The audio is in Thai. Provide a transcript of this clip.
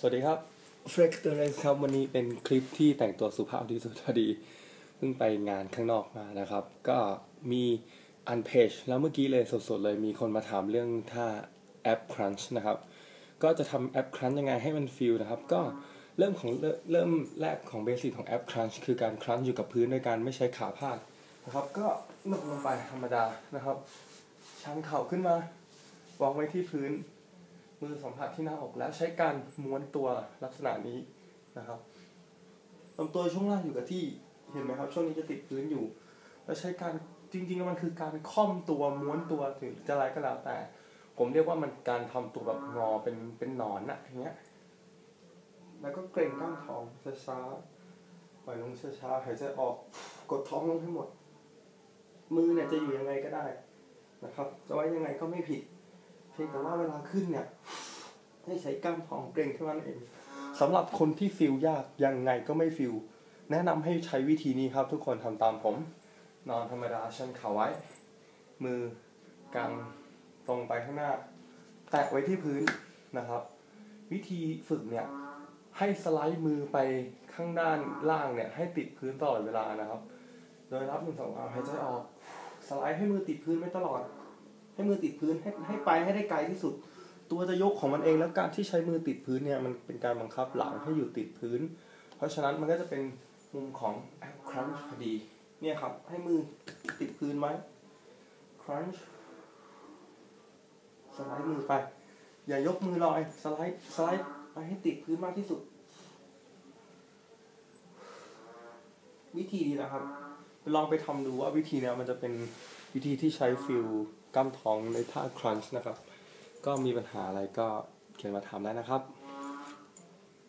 สวัสดีครับเฟรกเตอร์เรนครับวันนี้เป็นคลิปที่แต่งตัวสุภาพที่สุดพอดีเพิ่งไปงานข้างนอกมานะครับ ก็มีอันเพจแล้วเมื่อกี้เลยสดๆเลยมีคนมาถามเรื่องท่าแอป Crunch นะครับ ก็จะทำแอป Crunch ยังไงให้มันฟิลนะครับ ก็เริ่มของเริ่มเริ่มแรกของเบสิกของแอป Crunch คือการ Crunch อยู่กับพื้นโดยการไม่ใช้ขาพาดนะครับ ก็นกลงไปธรรมดานะครับ ชันเข่าขึ้นมาวางไว้ที่พื้น มือสัมผัสที่หน้าอกแล้วใช้การม้วนตัวลักษณะนี้นะครับลำตัวช่วงล่างอยู่กับที่เห็นไหมครับ ช่วงนี้จะติดพื้นอยู่ แล้วใช้การจริงๆมันคือการค่อมตัวม้วนตัวถึงจะอะไรก็แล้วแต่ ผมเรียกว่ามันการทำตัวแบบงอเป็นเป็นหนอนอะอย่างเงี้ย แล้วก็เกรงกล้ามท้องช้าๆปล่อยลงช้าๆหายใจออกกดท้องลงให้หมด มือเนี่ยจะอยู่ยังไงก็ได้นะครับจะไว้ยังไงก็ไม่ผิด พียงแต่ว่าเวลาขึ้นเนี่ย ให้ใช้กล้ามท้องเกรงเท่านั้นเองสำหรับคนที่ฟิลยากยังไงก็ไม่ฟิลแนะนำให้ใช้วิธีนี้ครับ ทุกคนทำตามผม นอนธรรมดาชันเข่าไว้ มือกางตรงไปข้างหน้า แตะไว้ที่พื้นนะครับ วิธีฝึกเนี่ยให้สไลด์มือไปข้างด้านล่างเนี่ยให้ติดพื้นตลอดเวลานะครับ โดยรับหนึ่งสองสามหายใจออก สไลด์ให้มือติดพื้นไม่ตลอด ให้มือติดพื้นให้ให้ไปให้ได้ไกลที่สุด ตัวจะยกของมันเองแล้วการที่ใช้มือติดพื้นเนี่ยมันเป็นการบังคับหลังให้อยู่ติดพื้น เพราะฉะนั้นมันก็จะเป็นมุมของแอปครันช์พอดีเนี่ยครับ ให้มือติดพื้นไว้ครันช์สไลด์มือไป อย่ายกมือลอยสไลด์สไลด์ไปให้ติดพื้นมากที่สุด วิธีนี้นะครับลองไปทำดูว่าวิธีเนี้ยมันจะเป็น วิธีที่ใช้ฟิลกล้ามท้องในท่าครันช์นะครับ ก็มีปัญหาอะไรก็เขียนมาถามได้นะครับ